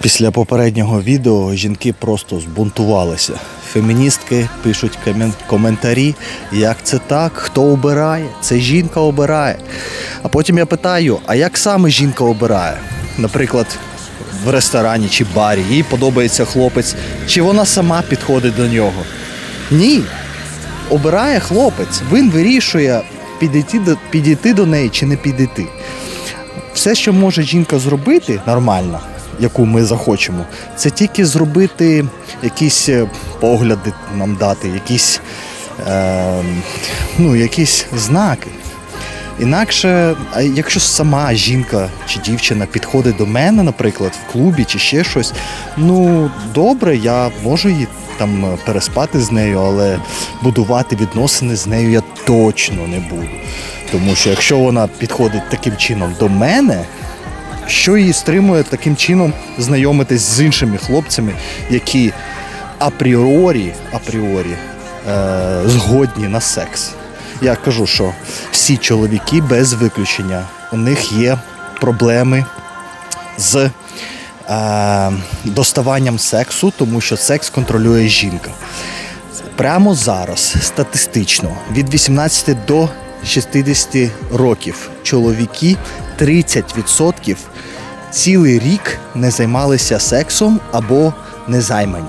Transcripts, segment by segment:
Після попереднього відео жінки просто збунтувалися. Феміністки пишуть коментарі, як це так, хто обирає? Це жінка обирає. А потім я питаю: а як саме жінка обирає? Наприклад, в ресторані чи барі, їй подобається хлопець, чи вона сама підходить до нього? Ні. Обирає хлопець. Він вирішує, підійти до, підійти до неї чи не підійти все, що може жінка зробити нормально, яку ми захочемо, це тільки зробити якісь е, погляди нам дати, якісь, е, ну, якісь знаки. Інакше, якщо сама жінка чи дівчина підходить до мене, наприклад, в клубі чи ще щось, ну добре, я можу її там е, переспати з нею, але будувати відносини з нею я точно не буду. Тому що якщо вона підходить таким чином до мене, що її стримує таким чином знайомитись з іншими хлопцями, які апріорі, апріорі е, згодні на секс. Я кажу, що всі чоловіки без виключення, у них є проблеми з е, доставанням сексу, тому що секс контролює жінка. Прямо зараз статистично від 18 до 60 років чоловіки 30% цілий рік не займалися сексом або не займані.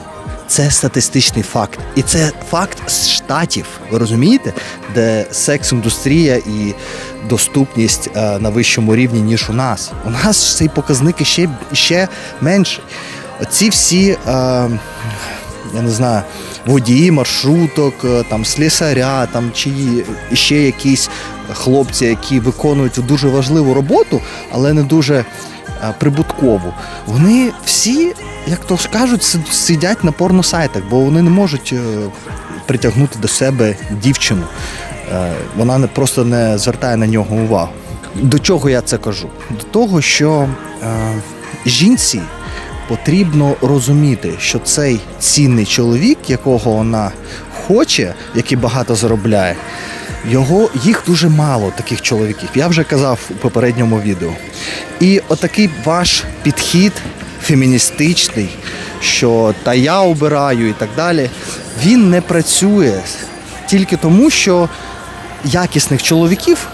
Це статистичний факт. І це факт з штатів. Ви розумієте, де секс-індустрія і доступність е, на вищому рівні, ніж у нас. У нас цей показник ще, ще менший. Оці всі. Е, я не знаю, водії маршруток, е, там слісаря, там чи ще якісь хлопці, які виконують дуже важливу роботу, але не дуже е, прибуткову. Вони всі, як то скажуть, си- сидять на порносайтах, бо вони не можуть е, притягнути до себе дівчину. Вона просто не звертає на нього увагу. До чого я це кажу? До того, що жінці потрібно розуміти, що цей цінний чоловік, якого вона хоче, який багато заробляє, його їх дуже мало таких чоловіків. Я вже казав у попередньому відео. І отакий ваш підхід феміністичний, що та я обираю і так далі, він не працює тільки тому, що якісних чоловіків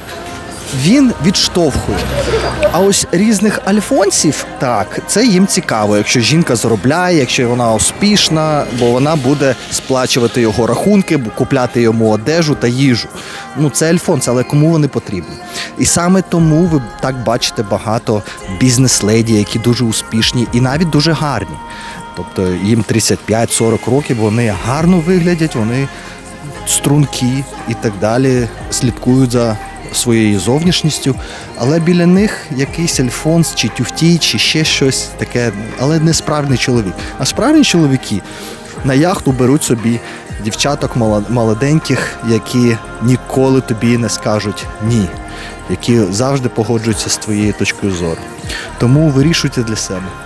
він відштовхує. А ось різних альфонсів, так, це їм цікаво, якщо жінка заробляє, якщо вона успішна, бо вона буде сплачувати його рахунки, купляти йому одежу та їжу. Ну, це альфонс, але кому вони потрібні? І саме тому ви так бачите багато бізнес-леді, які дуже успішні і навіть дуже гарні. Тобто їм 35-40 років, вони гарно виглядять, вони струнки і так далі, слідкують за своєю зовнішністю, але біля них якийсь альфонс чи тюфтій, чи ще щось таке, але не справжній чоловік. А справжні чоловіки на яхту беруть собі дівчаток молоденьких, які ніколи тобі не скажуть ні, які завжди погоджуються з твоєю точкою зору. Тому вирішуйте для себе.